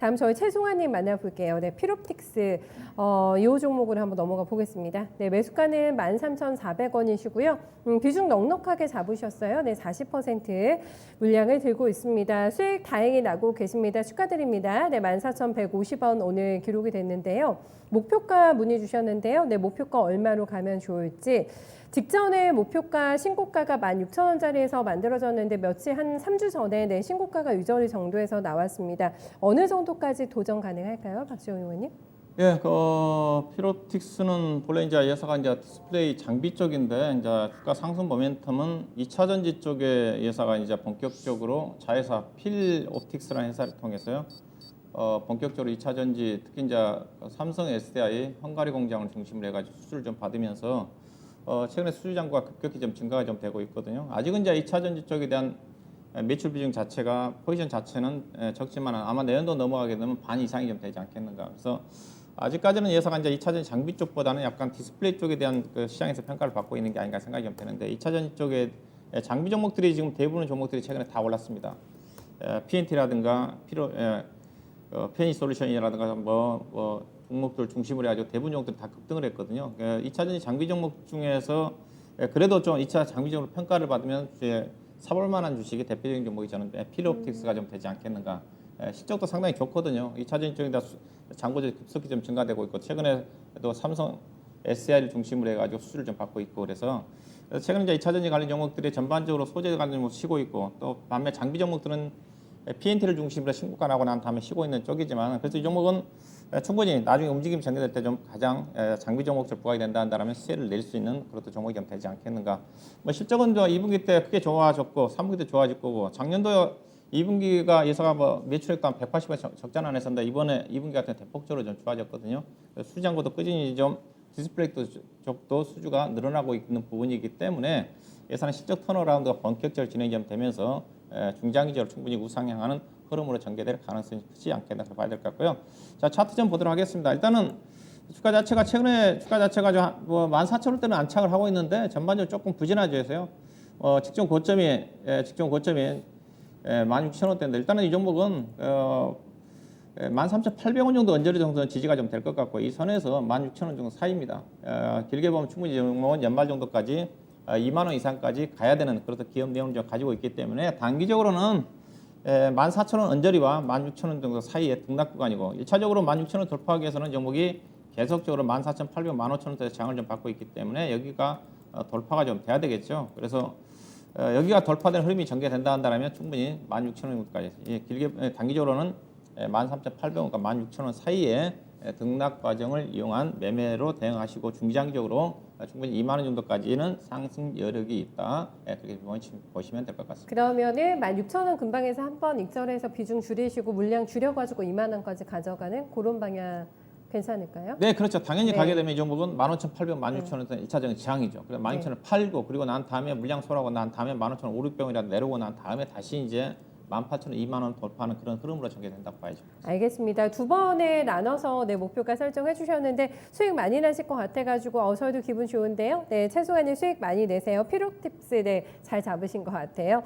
다음 저희 최송아님 만나볼게요. 네, 피롭틱스 어, 이 종목으로 한번 넘어가 보겠습니다. 네, 매수가는 13,400원이시고요. 음, 비중 넉넉하게 잡으셨어요. 네, 40% 물량을 들고 있습니다. 수익 다행히 나고 계십니다. 축하드립니다. 네, 14,150원 오늘 기록이 됐는데요. 목표가 문의 주셨는데요. 네, 목표가 얼마로 가면 좋을지 직전에 목표가 신고가가 16,000원짜리에서 만들어졌는데 며칠 한 3주 전에 네, 신고가가 유저리 정도에서 나왔습니다. 어느 정도 까지 도전 가능할까요, 박지원 의원님? 예, 그 피로틱스는 본래 이제 예사가 이제 디스플레이 장비 쪽인데 이제 주가 상승 모멘텀은 2차 전지 쪽의 예사가 이제 본격적으로 자회사 필 옵틱스라는 회사를 통해서요. 어, 본격적으로 2차 전지 특히 이제 삼성 SDI 헝가리 공장을 중심으로 해 가지고 수주를 좀 받으면서 어, 최근에 수주 잔고가 급격히 좀 증가가 좀 되고 있거든요. 아직은 이제 2차 전지 쪽에 대한 매출 비중 자체가 포지션 자체는 에, 적지만 아마 내년도 넘어가게 되면 반 이상이 좀 되지 않겠는가. 그래서 아직까지는 예상가 이제 2차 전지 장비 쪽보다는 약간 디스플레이 쪽에 대한 그 시장에서 평가를 받고 있는 게 아닌가 생각이 좀 되는데 2차 전지 쪽에 에, 장비 종목들이 지금 대부분의 종목들이 최근에 다 올랐습니다. PNT라든가 피로 에, 어, 페니 솔루션이라든가 뭐, 뭐 종목들 중심으로 해가지고 대부분 종목들이 다 급등을 했거든요. 에, 2차 전지 장비 종목 중에서 에, 그래도 좀 2차 장비 종목 평가를 받으면 이제 사볼 만한 주식이 대표적인 종목이 저는 필로옵틱스가 좀 되지 않겠는가. 에, 실적도 상당히 좋거든요. 2차 전지 쪽에다 수- 장고들이 급속히 좀 증가되고 있고 최근에도 삼성 SI를 중심으로 해가지고 수주를 좀 받고 있고 그래서 그래서 최근 이제 2차 전지 관련 종목들이 전반적으로 소재 관련 종목 쉬고 있고 또 반면 장비 종목들은 PNT를 중심으로 신고가 나고 난 다음에 쉬고 있는 쪽이지만 그래서 이 종목은 충분히 나중에 움직임 전개될 때 좀 가장 에, 장비 종목들 부각이 된다 한다면 시세를 낼 수 있는 그것도 종목이 좀 되지 않겠는가. 뭐 실적은 저 2분기 때 크게 좋아졌고 3분기 때 좋아질 거고 작년도 2분기가 예사가 뭐 매출액도 한 180원 적자 안 했었는데 이번에 2분기 같은 대폭적으로 좀 좋아졌거든요. 수장고도 꾸준히 좀 디스플레이 쪽도 수주가 늘어나고 있는 부분이기 때문에 예산의 실적 턴어라운드가 본격적으로 진행이 좀 되면서 에, 중장기적으로 충분히 우상향하는 흐름으로 전개될 가능성이 크지 않겠나 봐야 될 것 같고요. 자 차트 좀 보도록 하겠습니다. 일단은 주가 자체가 최근에 주가 자체가 좀뭐 14,000원대는 안착을 하고 있는데 전반적으로 조금 부진하죠 해서요. 어, 직전 고점이 예, 직전 고점이 예, 16,000원대인데 일단은 이 종목은 어, 13,800원 정도 언저리 정도는 지지가 좀 될 것 같고 이 선에서 16,000원 정도 사이입니다. 어, 길게 보면 충분히 이 종목은 연말 정도까지 어, 2만 원 이상까지 가야 되는 그런 기업 내용을 좀 가지고 있기 때문에 단기적으로는 에, 14,000원 언저리와 16,000원 정도 사이의 등락 구간이고 1차적으로 16,000원 돌파하기 위해서는 종목이 계속적으로 14,800원, 15,000원대 장을 좀 받고 있기 때문에 여기가 어, 돌파가 좀 돼야 되겠죠. 그래서 어, 여기가 돌파된 흐름이 전개된다 한다면 충분히 16,000원까지 예, 길게 예, 단기적으로는 13,800원과 16,000원 사이에 예, 등락 과정을 이용한 매매로 대응하시고 중장기적으로 어, 충분히 2만 원 정도까지는 상승 여력이 있다. 예, 그렇게 보시- 보시면 될 것 같습니다. 그러면은 16,000원 근방에서 한번 익절해서 비중 줄이시고 물량 줄여가지고 2만 원까지 가져가는 그런 방향 괜찮을까요? 네, 그렇죠. 당연히 네. 가게 되면 이 종목은 15,800원, 16,000원대 1차적인 지향이죠. 그래서 네. 16,000원 팔고 그리고 난 다음에 물량 소라고 난 다음에 15,500원이라도 내려오고 난 다음에 다시 이제 18,000원, 2만 원 돌파하는 그런 흐름으로 전개된다고 봐야죠. 알겠습니다. 두 번에 나눠서 네, 목표가 설정해 주셨는데 수익 많이 나실 것 같아가지고 어, 저도 기분 좋은데요. 네, 최소한의 수익 많이 내세요. 피로팁스 네, 잘 잡으신 것 같아요.